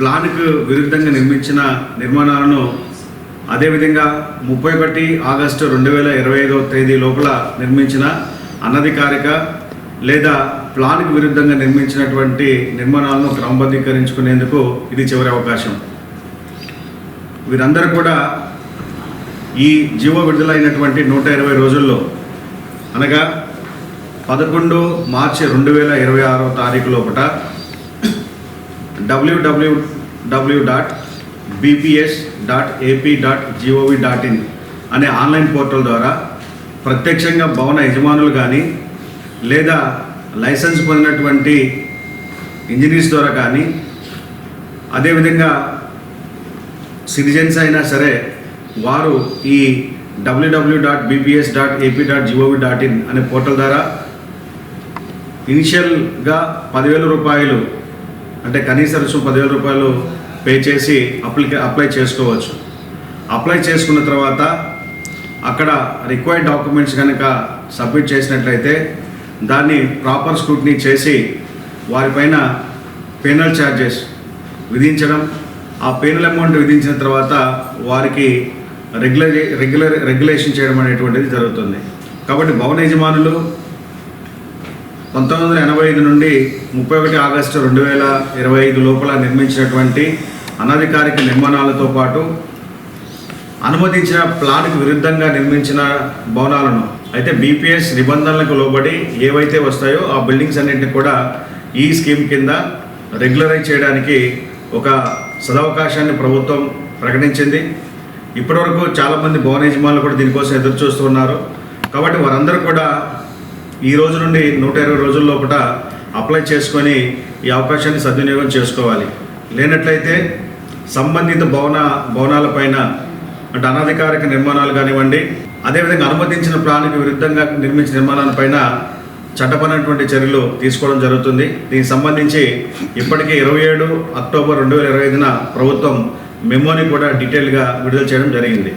ప్లాన్కు విరుద్ధంగా నిర్మించిన నిర్మాణాలను అదేవిధంగా ముప్పై ఒకటి ఆగస్టు రెండు వేల ఇరవై ఐదో తేదీ లోపల నిర్మించిన అనధికారిక లేదా ప్లాన్కు విరుద్ధంగా నిర్మించినటువంటి నిర్మాణాలను క్రమబద్ధీకరించుకునేందుకు ఇది చివరి అవకాశం. వీరందరూ కూడా ఈ జీవో విడుదలైనటువంటి నూట ఇరవై రోజుల్లో అనగా పదకొండు మార్చి రెండు వేల ఇరవై ఆరో తారీఖు లోపల W W W dot BPS dot AP dot GOV dot in అనే ఆన్లైన్ పోర్టల్ ద్వారా ప్రత్యక్షంగా భవన యజమానులు కానీ లేదా లైసెన్స్ పొందినటువంటి ఇంజనీర్స్ ద్వారా కానీ అదేవిధంగా సిటిజన్స్ అయినా సరే వారు ఈ W W dot BPS dot AP dot GOV dot in అనే పోర్టల్ ద్వారా ఇనిషియల్గా పదివేల రూపాయలు అంటే కనీస రుసుము పదివేల రూపాయలు పే చేసి అప్లికే అప్లై చేసుకోవచ్చు. అప్లై చేసుకున్న తర్వాత అక్కడ రిక్వైర్డ్ డాక్యుమెంట్స్ కనుక సబ్మిట్ చేసినట్లయితే దాన్ని ప్రాపర్ స్క్రూట్నీ చేసి వారిపైన పెనల్ ఛార్జెస్ విధించడం ఆ పెనల్ అమౌంట్ విధించిన తర్వాత వారికి రెగ్యులర్ రెగ్యులర్ రెగ్యులేషన్ చేయడం అనేటువంటిది జరుగుతుంది. కాబట్టి భవన యజమానులు పంతొమ్మిది వందల ఎనభై ఐదు నుండి ముప్పై ఒకటి ఆగస్టు రెండు వేల ఇరవై ఐదు లోపల నిర్మించినటువంటి అనధికారిక నిర్మాణాలతో పాటు అనుమతించిన ప్లాన్కు విరుద్ధంగా నిర్మించిన భవనాలను అయితే బీపీఎస్ నిబంధనలకు లోబడి ఏవైతే వస్తాయో ఆ బిల్డింగ్స్ అన్నింటినీ కూడా ఈ స్కీమ్ కింద రెగ్యులరైజ్ చేయడానికి ఒక సదవకాశాన్ని ప్రభుత్వం ప్రకటించింది. ఇప్పటివరకు చాలామంది భవన యజమానులు కూడా దీనికోసం ఎదురు చూస్తున్నారు కాబట్టి వారందరూ కూడా ఈ రోజు నుండి నూట ఇరవై రోజుల లోపల అప్లై చేసుకొని ఈ అవకాశాన్ని సద్వినియోగం చేసుకోవాలి. లేనట్లయితే సంబంధిత భవన భవనాలపైన అంటే అనధికారిక నిర్మాణాలు కానివ్వండి అదేవిధంగా అనుమతించిన ప్లాన్కి విరుద్ధంగా నిర్మించిన నిర్మాణాలపైన చట్టపరమైనటువంటి చర్యలు తీసుకోవడం జరుగుతుంది. దీనికి సంబంధించి ఇప్పటికే ఇరవై ఏడు అక్టోబర్ రెండు వేల ఇరవై ఐదున ప్రభుత్వం మెమోని కూడా డీటెయిల్గా విడుదల చేయడం జరిగింది.